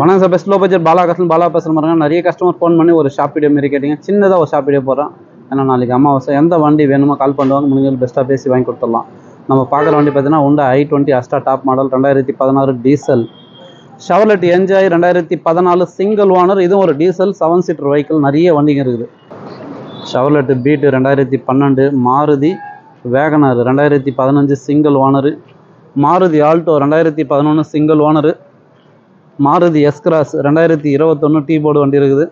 வணக்கம் sir. Best low budget Bala custom Bala பேசுகிற மாதிரி நிறைய கஸ்டமர் ஃபோன் பண்ணி ஒரு ஷாப் வீடியோ மாரி கேட்டிங்க. சின்னதாக ஒரு ஷாப் வீடியோ போடுறோம் ஏன்னா நாளைக்கு அமாவாசை. எந்த வண்டி வேணுமோ கால் பண்ணுவாங்க. முடிஞ்சது பெஸ்ட்டாக பேசி வாங்கி கொடுத்துடலாம். நம்ம பார்க்குற வண்டி பார்த்தீங்கன்னா உண்டா i twenty Asta top model ரெண்டாயிரத்தி பதினாறு டீசல் ஷவர்லெட் என்ஜாய் ரெண்டாயிரத்தி பதினாலு சிங்கிள் ஓனர் இதுவும் ஒரு டீசல் செவன் சீட்டர் வெஹிக்கிள் நிறைய வண்டிங்க இருக்குது. ஷவர்லெட் பீட்டு ரெண்டாயிரத்தி பன்னெண்டு. மாருதி வேகனர் ரெண்டாயிரத்தி பதினஞ்சு சிங்கிள் ஓனரு மாருதி ஆல்டோ ரெண்டாயிரத்தி பதினொன்று சிங்கிள் ஓனரு மாருதி எஸ்கிராஸ் ரெண்டாயிரத்தி இருபத்தொன்று டீ போர்டு வண்டி இருக்குது.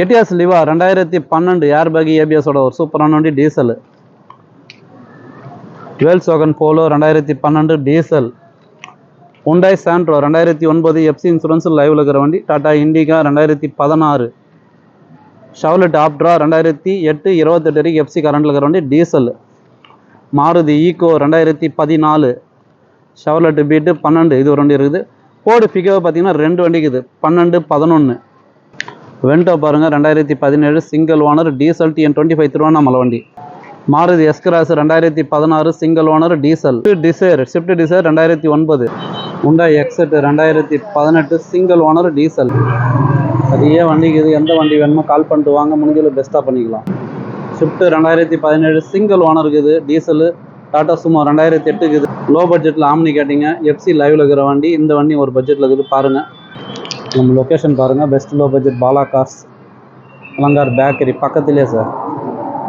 எட்டியாஸ் லிவா ரெண்டாயிரத்தி பன்னெண்டு ஏர் பேக் ஏபிஎஸோட ஒரு சூப்பரான வண்டி டீசல் வேல்ஸ் ஓகன் போலோ ரெண்டாயிரத்தி பன்னெண்டு டீசல் உண்டாய் சாண்ட்ரோ ரெண்டாயிரத்தி ஒன்பது எஃப்சி இன்சூரன்ஸ் லைவில் இருக்கிற வண்டி டாடா இண்டிகா ரெண்டாயிரத்தி பதினாறு. ஷவலட் ஆப்ட்ரா ரெண்டாயிரத்தி எட்டு இருபத்தெட்டு வரைக்கும் எஃப்சி கரண்டில் இருக்கிற வண்டி டீசல் மாருதி ஈகோ ரெண்டாயிரத்தி பதினாலு. ஷவர்லெட் பீட்டு பன்னெண்டு இது ஒரு வண்டி இருக்குது. போர்டு ஃபிகர் பார்த்தீங்கன்னா ரெண்டு வண்டிக்குது. பன்னெண்டு பதினொன்று வெண்டோ பாருங்கள் ரெண்டாயிரத்தி பதினேழு single owner diesel TN twenty five Tiruvannamalai வண்டி. மாருதி எஸ்கிராஸ் ரெண்டாயிரத்தி பதினாறு single owner diesel Dzire Swift Dzire ரெண்டாயிரத்தி ஒன்பது. உண்டா எக்ஸட் ரெண்டாயிரத்தி பதினெட்டு சிங்கிள் ஓனர் டீசல் நிறைய வண்டிக்கு இது எந்த வண்டி வேணுமோ கால் பண்ணிட்டு வாங்க முடிஞ்சளவு பெஸ்ட்டாக பண்ணிக்கலாம். ஸ்விஃப்ட் ரெண்டாயிரத்தி பதினேழு சிங்கிள் ஓனர் இருக்குது டீசலு டாடா சுமோ ரெண்டாயிரத்தி எட்டு இருக்குது லோ பட்ஜெட்டில் ஆம்னி கேட்டிங்க எஃப்சி லைவில் இருக்கிற வண்டி இந்த வண்டி ஒரு பட்ஜெட்டில் இருக்குது பாருங்கள் நம்ம லொக்கேஷன் பாருங்கள் best low budget Bala cars Alankar bakery பக்கத்துலேயே சார்